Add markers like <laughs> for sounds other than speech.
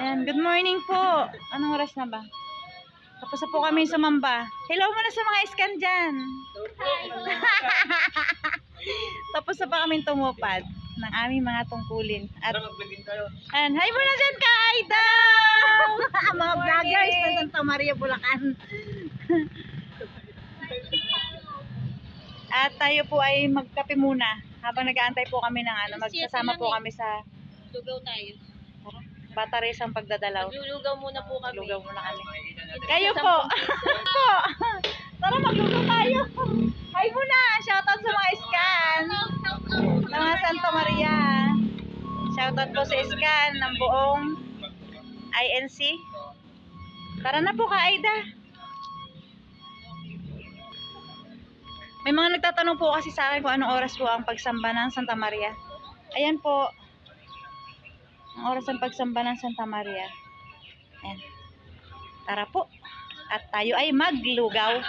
Ayan, good morning po. Anong oras na ba? Tapos na po kami sumamba. Hello muna sa mga iskan dyan. <laughs> Tapos na pa kami tumupad ng aming mga tungkulin. At, ayan, hi muna dyan ka, Aida! <laughs> mga vloggers ng Santa Maria, Bulacan. <laughs> At tayo po ay magkape muna habang nag-aantay po kami ng ano, magsasama po kami sa Lugaw tayo. Batares ang pagdadalaw. Maglulugaw muna po kami. Lugaw muna kami. Kayo po. po. <laughs> Tara maglugaw tayo. Hi muna. Shoutout sa mga iskan. Sa mga Santa Maria. Shoutout po sa iskan ng buong INC. Tara na po ka, Aida. May mga nagtatanong po kasi sa akin kung anong oras po ang pagsamba ng Santa Maria. Ayan po. Ang oras ng pagsamba ng Santa Maria. Ayan. Tara po. At tayo ay maglugaw.